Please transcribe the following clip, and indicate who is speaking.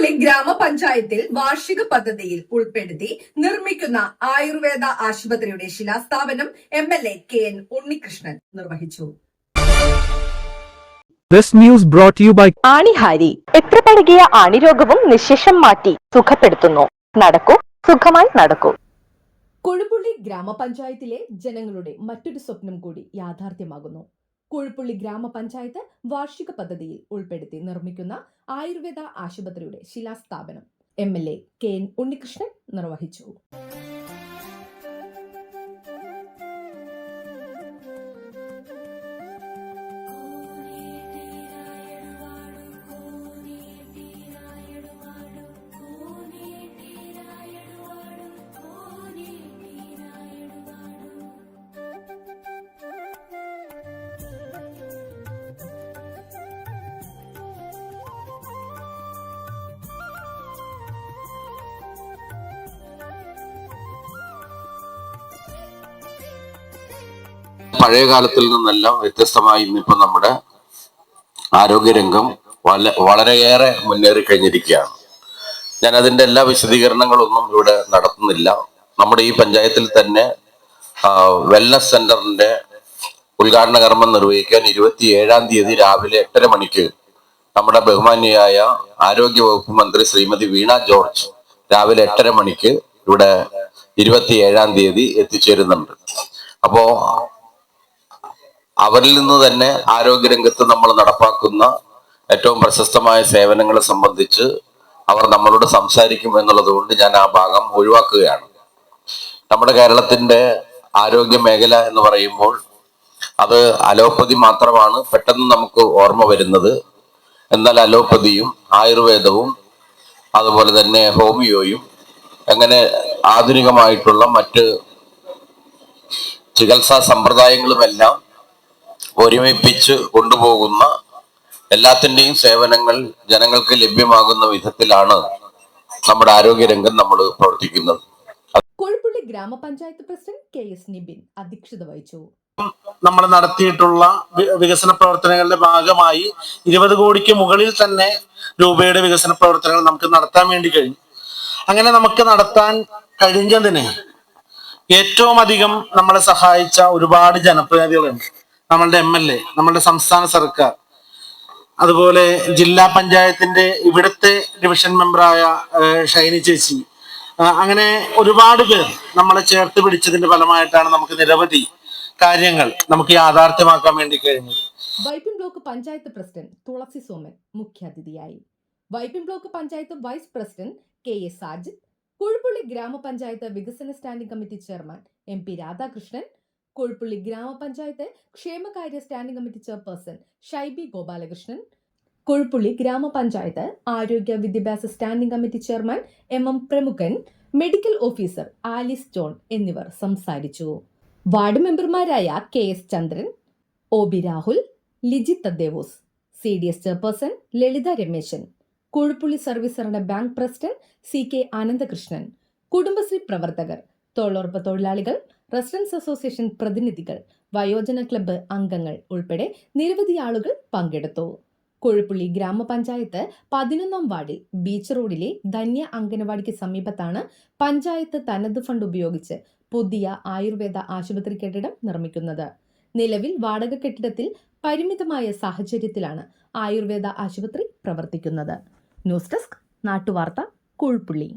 Speaker 1: കുഴുപ്പുള്ളി ഗ്രാമപഞ്ചായത്തിൽ വാർഷിക പദ്ധതിയിൽ ഉൾപ്പെടുത്തി നിർമ്മിക്കുന്ന ആയുർവേദ ആശുപത്രിയുടെ ശിലാസ്ഥാപനം M L A K N Unnikrishnan നിർവഹിച്ചു.
Speaker 2: This news brought to you by
Speaker 3: ആണിഹാരി. എത്ര പഴകിയ ആണിരോഗവും നിശേഷം മാറ്റി സുഖപ്പെടുത്തുന്നു. നടക്കൂ സുഖമായി നടക്കൂ.
Speaker 1: കൊഴുപ്പുള്ളി ഗ്രാമപഞ്ചായത്തിലെ ജനങ്ങളുടെ മറ്റൊരു സ്വപ്നം കൂടി യാഥാർത്ഥ്യമാകുന്നു. കൊഴുപ്പുള്ളി ഗ്രാമപഞ്ചായത്ത് വാർഷിക പദ്ധതിയിൽ ഉൾപ്പെടുത്തി നിർമ്മിക്കുന്ന ആയുർവേദ ആശുപത്രിയുടെ ശിലാസ്ഥാപനം M L A K N Unnikrishnan നിർവഹിച്ചു.
Speaker 4: പഴയ കാലത്തിൽ നിന്നെല്ലാം വ്യത്യസ്തമായി ഇന്നിപ്പോ നമ്മുടെ ആരോഗ്യരംഗം വല വളരെയേറെ മുന്നേറി കഴിഞ്ഞിരിക്കുകയാണ്. ഞാൻ അതിന്റെ എല്ലാ വിശദീകരണങ്ങളൊന്നും ഇവിടെ നടത്തുന്നില്ല. നമ്മുടെ ഈ പഞ്ചായത്തിൽ തന്നെ വെൽനസ് സെന്ററിന്റെ ഉദ്ഘാടന കർമ്മം നിർവഹിക്കാൻ ഇരുപത്തി ഏഴാം തീയതി രാവിലെ എട്ടര മണിക്ക് നമ്മുടെ ബഹുമാന്യയായ ആരോഗ്യ വകുപ്പ് മന്ത്രി ശ്രീമതി വീണ ജോർജ് രാവിലെ എട്ടര മണിക്ക് ഇവിടെ ഇരുപത്തി ഏഴാം തീയതി എത്തിച്ചേരുന്നുണ്ട്. അപ്പോ അവരിൽ നിന്ന് തന്നെ ആരോഗ്യരംഗത്ത് നമ്മൾ നടപ്പാക്കുന്ന ഏറ്റവും പ്രശസ്തമായ സേവനങ്ങളെ സംബന്ധിച്ച് അവർ നമ്മളോട് സംസാരിക്കും എന്നുള്ളത് കൊണ്ട് ഞാൻ ആ ഭാഗം ഒഴിവാക്കുകയാണ്. നമ്മുടെ കേരളത്തിന്റെ ആരോഗ്യ മേഖല എന്ന് പറയുമ്പോൾ അത് അലോപ്പതി മാത്രമാണ് പെട്ടെന്ന് നമുക്ക് ഓർമ്മ വരുന്നത്. എന്നാൽ അലോപ്പതിയും ആയുർവേദവും അതുപോലെ തന്നെ ഹോമിയോയും അങ്ങനെ ആധുനികമായിട്ടുള്ള മറ്റ് ചികിത്സാ സമ്പ്രദായങ്ങളുമെല്ലാം ഒരുമിപ്പിച്ച് കൊണ്ടുപോകുന്ന എല്ലാത്തിന്റെയും സേവനങ്ങൾ ജനങ്ങൾക്ക് ലഭ്യമാകുന്ന വിധത്തിലാണ് നമ്മുടെ ആരോഗ്യരംഗം നമ്മൾ പ്രവർത്തിക്കുന്നത്.
Speaker 1: കോഴിപ്പള്ളി ഗ്രാമപഞ്ചായത്ത് പ്രസിഡന്റ് കെ എസ് നിബിൻ അധ്യക്ഷത വഹിച്ചു.
Speaker 5: നമ്മൾ നടത്തിയിട്ടുള്ള വികസന പ്രവർത്തനങ്ങളുടെ ഭാഗമായി ഇരുപത് കോടിക്ക് മുകളിൽ തന്നെ രൂപയുടെ വികസന പ്രവർത്തനങ്ങൾ നമുക്ക് നടത്താൻ വേണ്ടി കഴിഞ്ഞു. അങ്ങനെ നമുക്ക് നടത്താൻ കഴിഞ്ഞതിന് ഏറ്റവും അധികം നമ്മളെ സഹായിച്ച ഒരുപാട് ജനപ്രതിനിധികളുണ്ട്. നമ്മളുടെ എം എൽ എ നമ്മളുടെ സംസ്ഥാന സർക്കാർ അതുപോലെ ജില്ലാ പഞ്ചായത്തിന്റെ ഇവിടുത്തെ ഡിവിഷൻ മെമ്പറായ ഷൈനി ചേച്ചി അങ്ങനെ ഒരുപാട് പേർ നമ്മളെ ചേർത്ത് പിടിച്ചതിന്റെ ഫലമായിട്ടാണ് നമുക്ക് നിരവധി കാര്യങ്ങൾ നമുക്ക് യാഥാർത്ഥ്യമാക്കാൻ വേണ്ടി കഴിഞ്ഞത്.
Speaker 1: വൈപ്പിൻ ബ്ലോക്ക് പഞ്ചായത്ത് പ്രസിഡന്റ് തുളസി സോമൻ മുഖ്യാതിഥിയായി. Vypin block panchayat vice president K S Sajid Kuzhuppilly ഗ്രാമപഞ്ചായത്ത് വികസന standing committee chairman M P Radhakrishnan Kuzhuppilly ഗ്രാമപഞ്ചായത്ത് ക്ഷേമകാര്യ standing committee chairperson Shaibi Gopalakrishnan. Kozhippilly ഗ്രാമപഞ്ചായത്ത് ആരോഗ്യ വിദ്യാഭ്യാസ standing committee chairman M M Pramukhan medical officer Alice John എന്നിവർ സംസാരിച്ചു. Ward മെമ്പർമാരായ K S Chandran O B Rahul Lijith Thaddeus C D S chairperson Lalitha Rameshan Kuzhuppilly service സഹകരണ bank president C K Anandakrishnan Kudumbashree പ്രവർത്തകർ തൊഴിലുറപ്പ് തൊഴിലാളികൾ residence association പ്രതിനിധികൾ വയോജന club അംഗങ്ങൾ ഉൾപ്പെടെ നിരവധി ആളുകൾ പങ്കെടുത്തു. കൊഴുപ്പുള്ളി ഗ്രാമപഞ്ചായത്ത് പതിനൊന്നാം വാർഡിൽ ബീച്ച് റോഡിലെ ധന്യ അംഗനവാടിക്ക് സമീപത്താണ് പഞ്ചായത്ത് തനത് ഫണ്ട് ഉപയോഗിച്ച് പുതിയ ആയുർവേദ ആശുപത്രി കെട്ടിടം നിർമ്മിക്കുന്നത്. നിലവിൽ വാടക കെട്ടിടത്തിൽ പരിമിതമായ സാഹചര്യത്തിലാണ് ആയുർവേദ ആശുപത്രി പ്രവർത്തിക്കുന്നത്. ന്യൂസ് ഡെസ്ക് നാട്ടുവാർത്ത കുഴുപ്പുള്ളി.